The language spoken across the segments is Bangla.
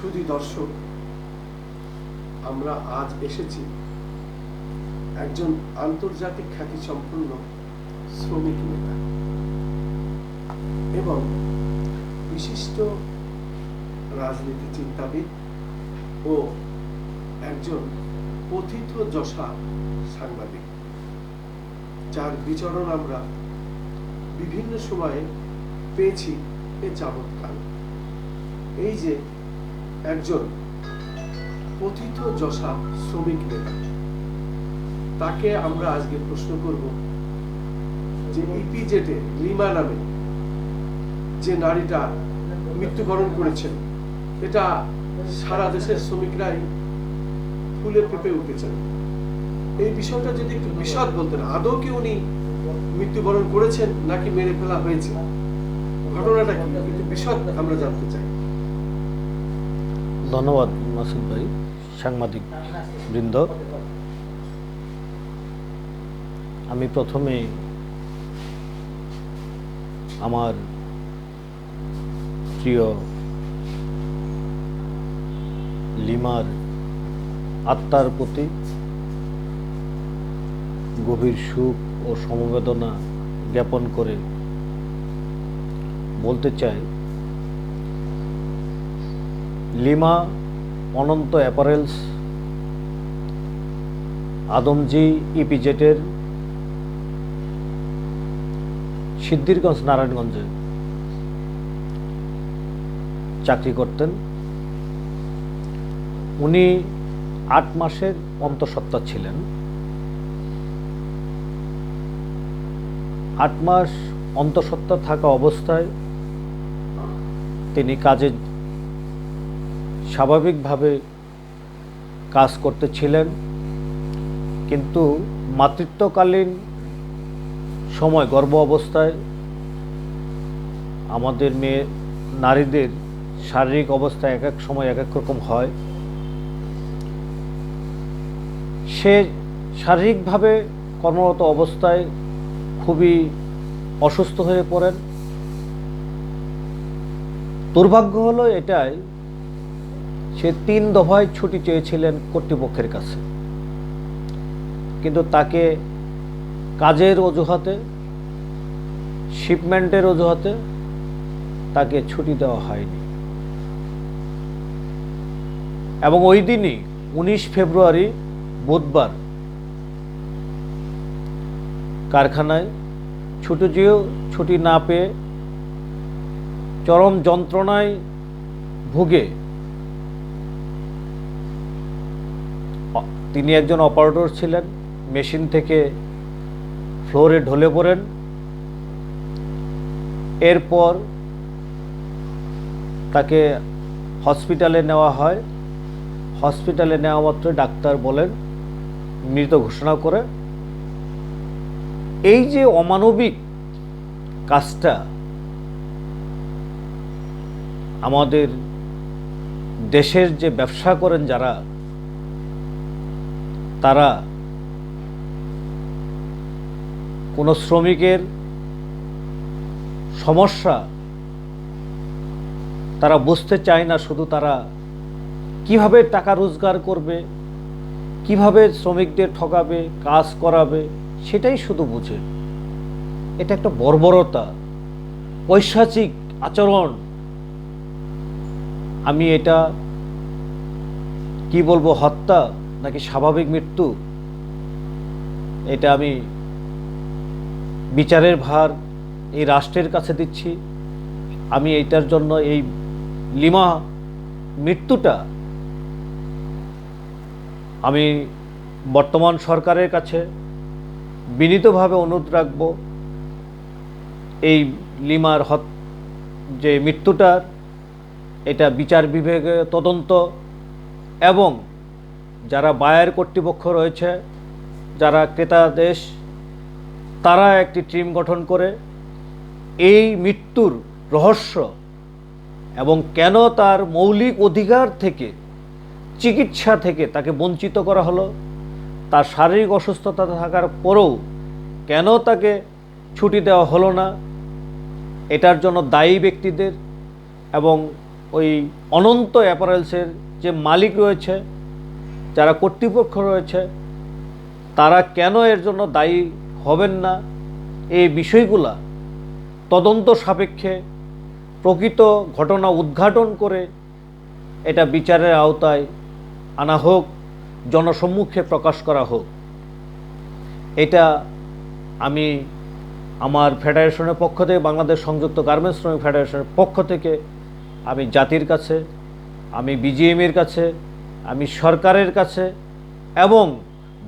সুধী দর্শক, আমরা আজ এসেছি একজন আন্তর্জাতিক খ্যাতি সম্পন্ন শ্রমিক নেতা এবং বিশিষ্ট রাজনীতি চিন্তাবিদ ও একজন কথিত যশা সাংবাদিক, যার বিচরণ আমরা বিভিন্ন সময়ে পেয়েছি এ যাবৎকাল এই যে একজন কথিত যশা শ্রমিক নেতা। তাকে আমরা আজকে প্রশ্ন করব যে ইপিজেটে লিমা নামে যে নারীটা মৃত্যুবরণ করেছেন, এটা সারা দেশের শ্রমিকরাই ফুলে ফেপে উঠেছেন। এই বিষয়টা যদি একটু বিশদ বলতেন, আদৌ কি উনি মৃত্যুবরণ করেছেন নাকি মেরে ফেলা হয়েছে? ঘটনাটা কি? একটু বিশদ আমরা জানতে চাই। ধন্যবাদ, মাসুদ ভাই, সাংবাদিক বৃন্দ। আমি প্রথমে আমার প্রিয় লিমার আত্মার প্রতি গভীর সুখ ও সমবেদনা জ্ঞাপন করে বলতে চাই লিমা, অনন্ত অ্যাপারেলস, আদমজি, ইপিজেটের, সিদ্ধিরগঞ্জ, নারায়ণগঞ্জে চাকরি করতেন। উনি আট মাসের অন্তঃসত্ত্বা ছিলেন। আট মাস অন্তঃসত্ত্বা থাকা অবস্থায় তিনি কাজে স্বাভাবিকভাবে কাজ করতেছিলেন, কিন্তু মাতৃত্বকালীন সময়, গর্ভ অবস্থায় আমাদের মেয়ে, নারীদের শারীরিক অবস্থা এক এক সময় এক এক রকম হয়। সে শারীরিকভাবে কর্মরত অবস্থায় খুবই অসুস্থ হয়ে পড়েন। দুর্ভাগ্য হলো এটাই সে তিন দফায় ছুটি চেয়েছিলেন কর্তৃপক্ষের কাছে। কিন্তু তাকে কাজের অজুহাতে শিপমেন্টের অজুহাতে তাকে ছুটি দেওয়া হয়নি। এবং ওই দিনই, উনিশ ফেব্রুয়ারি বুধবার, কারখানায় ছুটি যেও ছুটি না পেয়ে চরম যন্ত্রণায় ভুগে তিনি একজন অপারেটর ছিলেন, মেশিন থেকে ফ্লোরে ঢলে পড়েন। এরপর তাকে হসপিটালে নেওয়া হয়। হসপিটালে নেওয়া মাত্র ডাক্তার বলেন, মৃত ঘোষণা করে। এই যে অমানবিক কাজটা আমাদের দেশের যে ব্যবসা করেন যারা তারা কোনো শ্রমিকের সমস্যা তারা বুঝতে চায় না, শুধু তারা কীভাবে টাকা রোজগার করবে, কীভাবে শ্রমিকদের ঠকাবে, কাজ করাবে, সেটাই শুধু বুঝে। এটা একটা বর্বরতা, পৈশাচিক আচরণ। আমি এটা কি বলব, হত্যা নাকি স্বাভাবিক মৃত্যু? এটা আমি বিচারের ভার এই রাষ্ট্রের কাছে দিচ্ছি। আমি এইটার জন্য এই লিমা মৃত্যুটা আমি বর্তমান সরকারের কাছে বিনীতভাবে অনুরোধ রাখব। এই লিমার হত, যে মৃত্যুটার, এটা বিচার বিভাগে তদন্ত এবং যারা বায়ার কর্তৃপক্ষ রয়েছে, যারা ক্রেতা দেশ, তারা একটি টিম গঠন করে এই মৃত্যুর রহস্য এবং কেন তার মৌলিক অধিকার থেকে, চিকিৎসা থেকে তাকে বঞ্চিত করা হলো, তার শারীরিক অসুস্থতা থাকার পরেও কেন তাকে ছুটি দেওয়া হলো না, এটার জন্য দায়ী ব্যক্তিদের এবং ওই অনন্ত অ্যাপারেলসের যে মালিক রয়েছে যারা কর্তৃপক্ষ রয়েছে, তারা কেন এর জন্য দায়ী হবেন না? এই বিষয়গুলা তদন্ত সাপেক্ষে প্রকৃত ঘটনা উদ্ঘাটন করে এটা বিচারের আওতায় আনা হোক, জনসম্মুখে প্রকাশ করা হোক। এটা আমি আমার ফেডারেশনের পক্ষ থেকে, বাংলাদেশ সংযুক্ত গার্মেন্টস শ্রমিক ফেডারেশনের পক্ষ থেকে আমি জাতির কাছে, আমি বিজিএমের কাছে আমি সরকারের কাছে এবং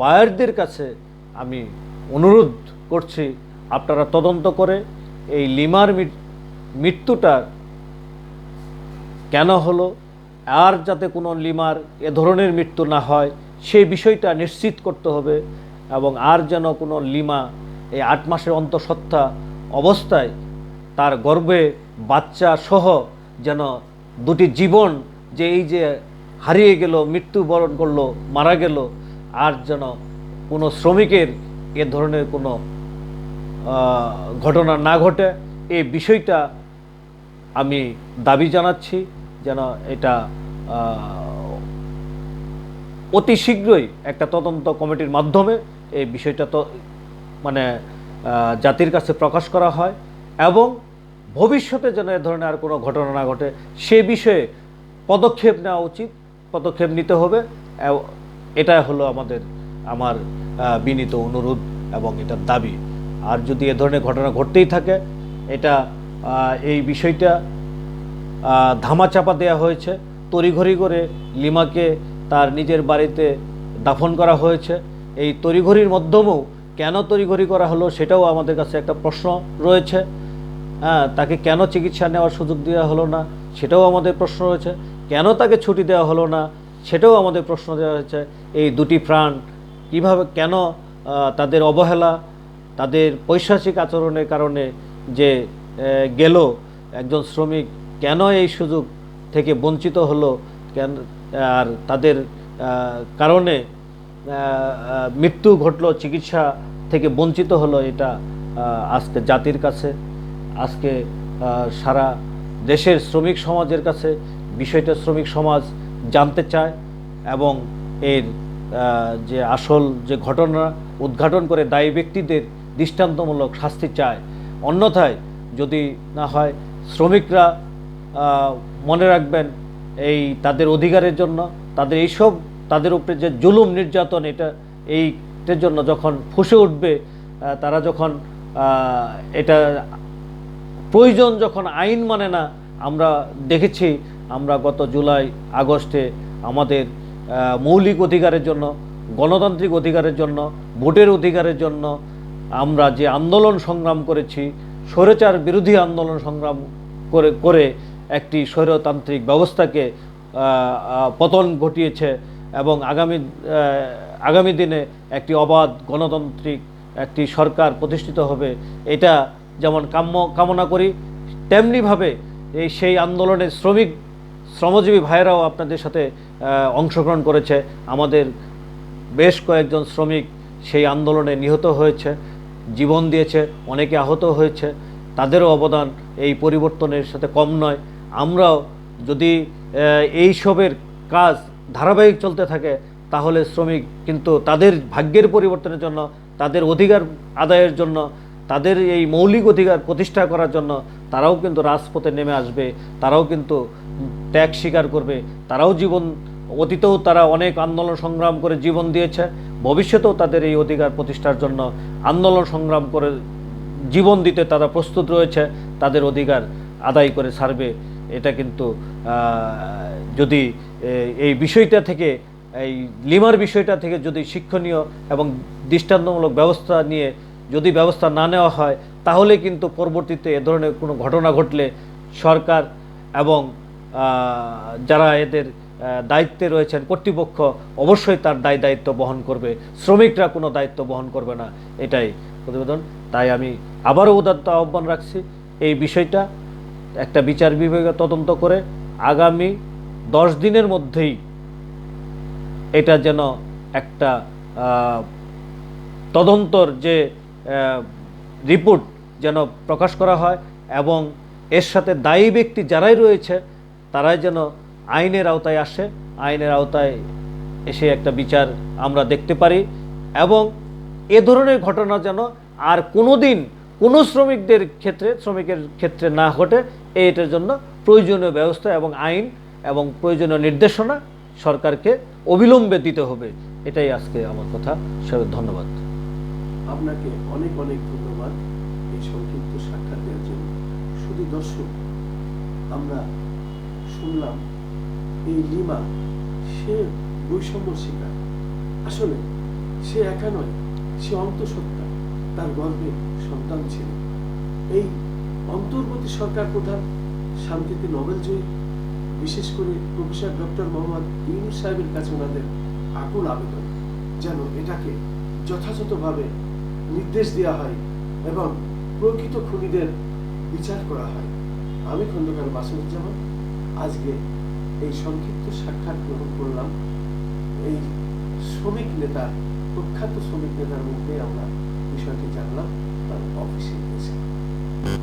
বায়ারদের কাছে আমি অনুরোধ করছি, আপনারা তদন্ত করে এই লিমার মৃত্যুটা কেন হলো, আর যাতে কোনো লিমার এ ধরনের মৃত্যু না হয়, সেই বিষয়টা নিশ্চিত করতে হবে এবং আর যেন কোনো লিমা এই আট মাসের অন্তঃসত্ত্বা অবস্থায় তার গর্ভে বাচ্চা সহ যেন দুটি জীবন যে এই যে হারিয়ে গেল মৃত্যুবরণ করল, মারা গেল, আর যেন কোনো শ্রমিকের এ ধরনের কোনো ঘটনা না ঘটে, এই বিষয়টা আমি দাবি জানাচ্ছি যেন এটা অতি শীঘ্রই একটা তদন্ত কমিটির মাধ্যমে এই বিষয়টা তো মানে জাতির কাছে প্রকাশ করা হয় এবং ভবিষ্যতে যেন এ ধরনের আর কোনো ঘটনা না ঘটে, সে বিষয়ে পদক্ষেপ নেওয়া উচিত। পদক্ষেপ নিতে হবে। এটা হলো আমাদের, আমার বিনীত অনুরোধ এবং এটার দাবি। আর যদি এ ধরনের ঘটনা ঘটতেই থাকে, এটা এই বিষয়টা ধামাচাপা দেওয়া হয়েছে। তড়িঘড়ি করে লিমাকে তার নিজের বাড়িতে দাফন করা হয়েছে। এই তড়িঘড়ির মাধ্যমেও কেন তড়িঘড়ি করা হলো সেটাও আমাদের কাছে একটা প্রশ্ন রয়েছে। হ্যাঁ তাকে কেন চিকিৎসা নেওয়ার সুযোগ দেওয়া হলো না সেটাও আমাদের প্রশ্ন রয়েছে। কেন তাকে ছুটি দেওয়া হলো না? সেটাও আমাদের প্রশ্ন দেওয়া হয়েছে। এই দুটি প্রাণ কীভাবে, কেন তাদের অবহেলা, তাদের পৈশাচিক আচরণের কারণে যে গেল একজন শ্রমিক, কেন এই সুযোগ থেকে বঞ্চিত হলো? কেন, আর তাদের কারণে মৃত্যু ঘটলো, চিকিৎসা থেকে বঞ্চিত হলো এটা আজকে জাতির কাছে, আজকে সারা দেশের শ্রমিক সমাজের কাছে বিষয়টা শ্রমিক সমাজ জানতে চায় এবং এর যে আসল যে ঘটনা উদ্ঘাটন করে দায়ী ব্যক্তিদের দৃষ্টান্তমূলক শাস্তি চায়। অন্যথায় যদি না হয় শ্রমিকরা মনে রাখবেন এই তাদের অধিকারের জন্য, তাদের এইসব, তাদের উপরে যে জুলুম নির্যাতন এটা, এইটার জন্য যখন ফুসে উঠবে তারা যখন এটা প্রয়োজন যখন আইন মানে না, আমরা দেখেছি আমরা গত জুলাই, আগস্টে আমাদের মৌলিক অধিকারের জন্য, গণতান্ত্রিক অধিকারের জন্য, ভোটের অধিকারের জন্য আমরা যে আন্দোলন সংগ্রাম করেছি, স্বৈরাচার বিরোধী আন্দোলন সংগ্রাম করে করে একটি স্বৈরতান্ত্রিক ব্যবস্থাকে পতন ঘটিয়েছে এবং আগামী আগামী দিনে একটি অবাধ গণতান্ত্রিক একটি সরকার প্রতিষ্ঠিত হবে, এটা যেমন কাম্য, কামনা করি, তেমনিভাবে এই সেই আন্দোলনের শ্রমিক শ্রমজীবী ভাইয়েরাও আপনাদের সাথে অংশগ্রহণ করেছে। আমাদের বেশ কয়েকজন শ্রমিক সেই আন্দোলনে নিহত হয়েছে, জীবন দিয়েছে, অনেকে আহত হয়েছে। তাদেরও অবদান এই পরিবর্তনের সাথে কম নয়। আমরাও যদি এইসবের কাজ ধারাবাহিক চলতে থাকে, তাহলে শ্রমিক কিন্তু তাদের ভাগ্যের পরিবর্তনের জন্য, তাদের অধিকার আদায়ের জন্য, তাদের এই মৌলিক অধিকার প্রতিষ্ঠা করার জন্য তারাও কিন্তু রাজপথে নেমে আসবে। তারাও কিন্তু ত্যাগ স্বীকার করবে, তারাও জীবন, অতীতেও তারা অনেক আন্দোলন সংগ্রাম করে জীবন দিয়েছে, ভবিষ্যতেও তাদের এই অধিকার প্রতিষ্ঠার জন্য আন্দোলন সংগ্রাম করে জীবন দিতে তারা প্রস্তুত রয়েছে, তাদের অধিকার আদায় করে সারবে। এটা কিন্তু যদি এই বিষয়টা থেকে, এই লিমার বিষয়টা থেকে যদি শিক্ষণীয় এবং দৃষ্টান্তমূলক ব্যবস্থা নিয়ে যদি ব্যবস্থা না নেওয়া হয়, তাহলে কিন্তু পরবর্তীতে এ ধরনের কোনো ঘটনা ঘটলে সরকার এবং যারা এদের দায়িত্বে রয়েছেন কর্তৃপক্ষ অবশ্যই তার দায় দায়িত্ব বহন করবে। শ্রমিকরা কোনো দায়িত্ব বহন করবে না, এটাই প্রতিবেদন। তাই আমি আবারও উদাত্ত আহ্বান রাখছি, এই বিষয়টা একটা বিচার বিভাগে তদন্ত করে আগামী দশ দিনের মধ্যেই এটা যেন একটা তদন্তর যে রিপোর্ট যেন প্রকাশ করা হয় এবং এর সাথে দায়ী ব্যক্তি যারাই রয়েছে তারাই যেন আইনের আওতায় আসে, আইনের আওতায় এসে একটা বিচার আমরা দেখতে পারি এবং এ ধরনের ঘটনা যেন আর কোনো দিন কোনো শ্রমিকদের ক্ষেত্রে, শ্রমিকের ক্ষেত্রে না ঘটে, এটার জন্য প্রয়োজনীয় ব্যবস্থা এবং আইন এবং প্রয়োজনীয় নির্দেশনা সরকারকে অবিলম্বে দিতে হবে। এটাই আজকে আমার কথা। সবাই ধন্যবাদ। আপনাকে অনেক অনেক ধন্যবাদ এই সংক্ষিপ্ত সাক্ষাৎ দেওয়ার জন্য। শুধু দর্শক, আমরা শুনলাম, এই লিমা, সে বৈষম্য শিকার। আসলে, সে একা নয়, সে অন্তঃসত্ত্বা, তার গর্ভে সন্তান ছিল। এই অন্তর্বর্তী সরকার প্রধান শান্তিতে নোবেল জয়ী বিশেষ করে প্রফেসর ডক্টর মোহাম্মদ ইউনুস সাহেবের কাছে ওনাদের আকুল আবেদন, যেন এটাকে যথাযথভাবে নির্দেশ দেওয়া হয় এবং প্রকৃত খুনিদের বিচার করা হয়। আমি খন্দকার মাসুদুজ্জামান। আজকে এই সংক্ষিপ্ত সাক্ষাৎ গ্রহণ করলাম। এই শ্রমিক নেতা, প্রখ্যাত শ্রমিক নেতার মধ্যে আমরা বিষয়টি জানলাম, তার অফিসে এসে